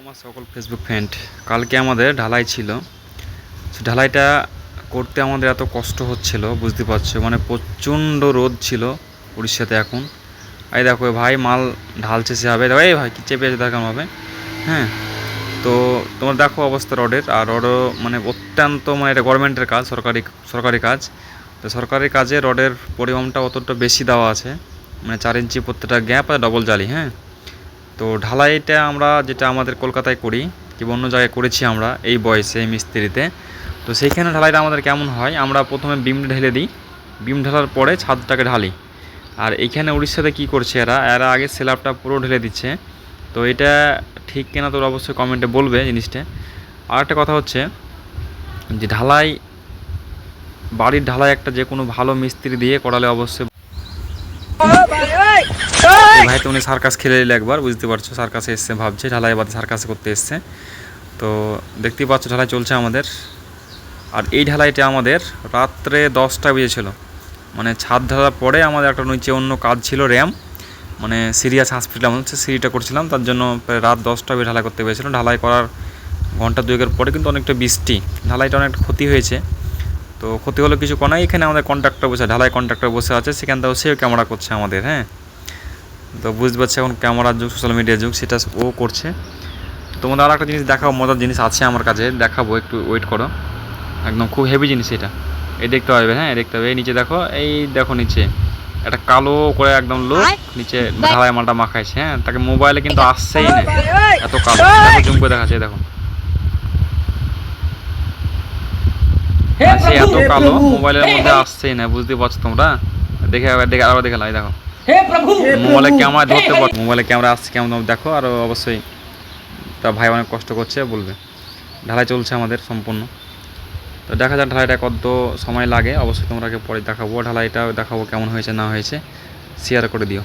আমার সকল Facebook friend কালকে আমাদের ঢালাই ছিল। ঢালাইটা করতে আমাদের এত কষ্ট হচ্ছিল, বুঝতে পারছ? মানে প্রচণ্ড রোদ ছিল উড়িষ্যাতে এখন। এই দেখো ভাই মাল ঢালছে সে হবে এই ভাই কি চেপে দেখানো হবে হ্যাঁ? তো তোমার দেখো অবস্থা রডের। আর রডও মানে অত্যন্ত মানে এটা গভর্নমেন্টের কাজ, সরকারি সরকারি কাজ। তো সরকারি কাজে রডের পরিমাণটা অতটা বেশি দেওয়া আছে। মানে চার ইঞ্চি প্রত্যেকটা গ্যাপ আর ডবল জালি হ্যাঁ? তো ঢালাইটা আমরা যেটা আমাদের কলকাতায় করি, কি অন্য জায়গায় করেছি আমরা, এই বয়সে মিস্ত্রিতে। তো সেইখানে ঢালাইটা আমাদের কেমন হয়, আমরা প্রথমে বিম ঢেলে দিই। বিম ঢালার পরে ছাদটাকে ঢালি। আর এইখানে উড়িষ্যাতে কি করছে এরা এরা আগে স্ল্যাবটা পুরো ঢেলে দিচ্ছে। তো এটা ঠিক কিনা তোর অবশ্যই কমেন্টে বলবে জিনিসটা। আর একটা কথা হচ্ছে যে ঢালাই, বাড়ির ঢালাই একটা যে কোনো ভালো মিস্ত্রি দিয়ে করালে অবশ্যই ভাই তুমি সার্কাস খেলে নিলে একবার, বুঝতে পারছ, সার্কাসে এসছে, ভাবছে, ঢালাই বাদে সার্কাস করতে এসছে। তো দেখতেই পাচ্ছ, ঢালাই চলছে আমাদের। আর এই ঢালাইটা আমাদের রাত্রে দশটা বেজেছিল। মানে ছাদ ঢালার পরে আমাদের একটা নিচে অন্য কাজ ছিল, র্যাম। মানে সিরিয়াস হসপিটাল হচ্ছে সিঁড়িটা করছিলাম, তার জন্য প্রায় রাত দশটা বেজে ঢালাই করতে পেরেছিলাম ঢালাই করার ঘণ্টা দুয়েকের পরে কিন্তু অনেকটা বৃষ্টি, ঢালাইটা অনেকটা ক্ষতি হয়েছে। তো ক্ষতি হলো কিছু কোনায় এখানে আমাদের কন্ট্রাক্টর বসে ঢালাই কন্ট্রাক্টর বসে আছে। সেখান থেকেও সেও ক্যামেরা করছে আমাদের হ্যাঁ? তো বুঝতে পারছি এখন ক্যামেরার যুগ সোশ্যাল মিডিয়ার যুগ সেটা ও করছে। তোমাদের আর একটা জিনিস দেখাবো মজার জিনিস আছে আমার কাছে দেখাবো একটু ওয়েট করো। একদম খুব হেভি জিনিস এটা। এই দেখতে পারবে হ্যাঁ? দেখতে পাবে এই নিচে দেখো এই দেখো নিচে। একটা কালো করে একদম লোক নিচে ঢালাই মালটা মাখাইছে হ্যাঁ? তাকে মোবাইলে কিন্তু আসছেই না। এত কালো। জুম করে দেখাচ্ছে দেখো। আছে এত কালো মোবাইলের মধ্যে আসছেই না বুঝতে পারছ তোমরা? দেখে দেখে আবার দেখে লাই দেখো। মোবাইলে ক্যামেরা ধরতে পারো। মোবাইলে ক্যামেরা আসছে কেমন দেখো আর অবশ্যই তা ভাই অনেক কষ্ট করছে বলবে। ঢালাই চলছে আমাদের সম্পূর্ণ। তো দেখা যাক ঢালাইটা কত সময় লাগে অবশ্যই তোমরাকে পরে দেখাবো। ঢালাইটা দেখাবো কেমন হয়েছে না হয়েছে শেয়ার করে দিও।